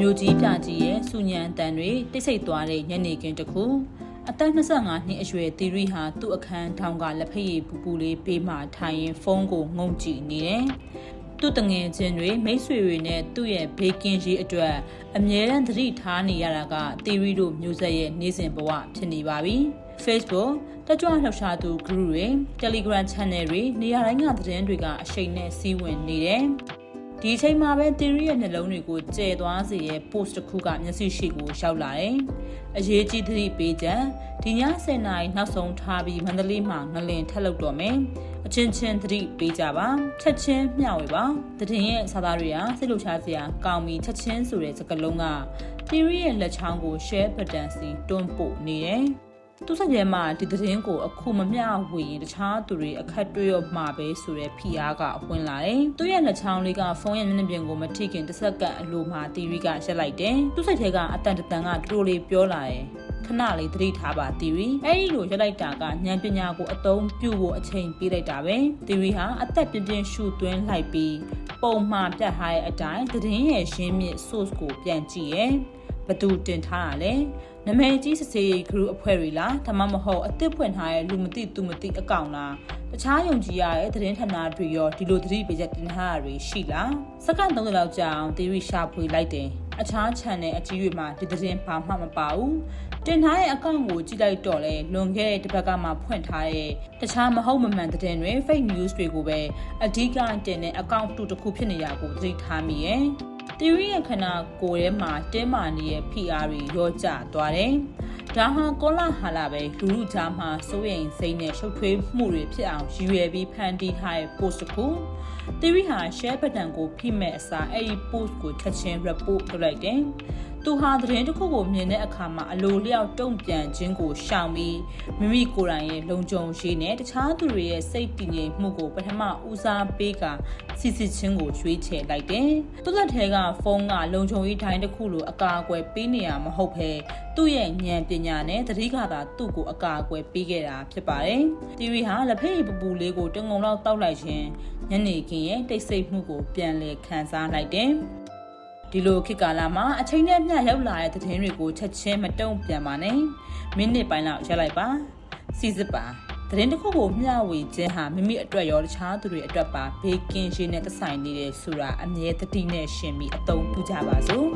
မြို့ကြီးပြကြီးရဲ့စူညံတန်တွေတိတ်ဆိတ်သွားတဲ့ညနေခင်းတစ်ခုအသက်25နှစ်အရွယ်တီရီဟာသူ့အခန်းထောင်ကလက်ဖက်ရည်ပူပူလေးပေးမှထိုင်ရင်ဖုန်းကိုငုံကြည့်နေတယ်။သူ့တငယ်ချင်းတွေမိတ်ဆွေတွေနဲ့သူ့ရဲ့ဘေးကင်းရေးအတွက်အမြဲတမ်းသတိထားနေရတာကတီရီတို့မျိုးဆက်ရဲ့နေ့စဉ်ဘဝဖြစ်နေပါပြီ။ Facebook တက်ကြွလှုပ်ရှားသူ group တွေ Telegram channel တွေနေရာတိုင်းကသတင်းတွေကအရှိန်နဲ့စီးဝင်နေတယ်။ ဒီအချိန်မှာပဲ theory ရဲ့နှလုံးတွေကိုကျဲသွားစေရဲ့ post တစ်ခုကမျက်စိရှိကိုရောက်လာတယ်။အရေးကြီးသတိပေးချက်ဒီည10နာရီနောက်ဆုံးထားပြီးမန္တလေးမှာငလင်ထက်လောက်တော့မယ်။အချင်းချင်းသတိပေးကြပါ။ချက်ချင်းမျှဝေပါ။တည်င်းရဲ့စာသားတွေကစိတ်လှုပ်ရှားစရာကောင်းပြီးချက်ချင်းဆိုတဲ့စကားလုံးက theory ရဲ့လက်ချောင်းကို share button စီတွန်းပို့နေတယ်။ သူ့ဆက်ရဲမှာဒီသတင်းကိုအခုမမျှဝေရင်တခြားသူတွေအခက်တွေ့ရမှာပဲဆိုတဲ့ဖိအားကဝင်လာတယ်။သူ့ရဲ့လက်ချောင်းလေးကဖုန်းရဲ့မျက်နှာပြင်ကိုမထိခင်တစ်စက္ကန့်အလိုမှာတီရီကရက်လိုက်တယ်။သူ့ဆက်ထဲကအတန်တန်ကတူလေးပြောလာတယ်။ခဏလေးသတိထားပါတီရီအဲ့ဒီလိုရက်လိုက်တာကဉာဏ်ပညာကိုအသုံးပြုဖို့အချိန်ပေးလိုက်တာပဲတီရီဟာအသက်ပြင်းပြင်းရှူသွင်းလိုက်ပြီးပုံမှန်ပြတ်ထားတဲ့အတိုင်းသတင်းရဲ့ရှင်းမြစ် source ကိုပြန်ကြည့်ရဲ့ ဘသူတင်ထားတာလဲနမဲကြီးစစေး group အဖွဲ့တွေလားဒါမှမဟုတ်အသစ်ဖွင့်ထားတဲ့လူမသိသူမသိအကောင့်လားတခြားယုံကြည်ရတဲ့သတင်းဌာနတွေရောဒီလိုသတိပေးချက်တင်ထားတာတွေရှိလားစက္ကန့်30လောက်ကြာအောင် theory ရှာဖွေလိုက်တယ်အခြား channel အကြီးတွေမှာဒီသတင်းဘာမှမပါဘူးတင်ထားတဲ့အကောင့်ကိုကြည့်လိုက်တော့လေလွန်ခဲ့တဲ့တစ်ပတ်ကမှဖွင့်ထားတဲ့တခြားမဟုတ်မမှန်သတင်းတွေ fake news တွေကိုပဲအဓိကတင်တဲ့အကောင့်တူတစ်ခုဖြစ်နေရကိုသတိထားမိရဲ့ တီရီရဲ့ခန္ဓာကိုယ်ထဲမှာတင်းမာနေတဲ့ဖိအားတွေရောကျသွားတယ်။ဒါဟာကောလာဟာလာပဲလူလူကြားမှာစိုးရိမ်စိတ်နဲ့ရှုပ်ထွေးမှုတွေဖြစ်အောင်ရည်ရွယ်ပြီးဖန်တီးထားတဲ့ post တစ်ခု။တီရီဟာ share button ကိုဖိမဲ့အစားအဲ့ဒီ post ကိုချက်ချင်း report လုပ်လိုက်တယ်။ သူဟာသတင်းတစ်ခုကိုမြင်တဲ့အခါမှာအလိုလျောက်တုံ့ပြန်ခြင်းကိုရှောင်ပြီးမိမိကိုယ်တိုင်ရဲ့လုံခြုံရေးနဲ့တခြားသူတွေရဲ့စိတ်တည်ငြိမ်မှုကိုပထမဦးစားပေးကစစ်စစ်ချင်းကိုရွေးချယ်လိုက်တယ်။သူ့လက်ထဲကဖုန်းကလုံခြုံရေးတိုင်းတစ်ခုလိုအကာအကွယ်ပေးနေရမဟုတ်ဘဲသူ့ရဲ့ဉာဏ်ပညာနဲ့သတိကသာသူ့ကိုအကာအကွယ်ပေးခဲ့တာဖြစ်ပါတယ်။တီရီဟာလက်ဖက်ရည်ပူပူလေးကိုတငုံလောက်တောက်လိုက်ခြင်းညနေခင်းရဲ့တိတ်ဆိတ်မှုကိုပြန်လည်ခံစားလိုက်တယ်။ ဒီလိုခေတ်ကာလမှာအချိန်နဲ့မျှရောက်လာတဲ့သတင်းတွေကိုချက်ချင်းမတုံ့ပြန်ပါနဲ့မိနစ်ပိုင်းလောက်ရက်လိုက်ပါစီစစ်ပါသတင်းတစ်ခုကိုမျှဝေခြင်းဟာမိမိအတွက်ရောတခြားသူတွေအတွက်ပါဘေးကင်းရှင်းတဲ့သက်ဆိုင်နေတယ်ဆိုတာအမြဲတတိနဲ့ရှင်ပြီးအသုံးပြုကြပါစို့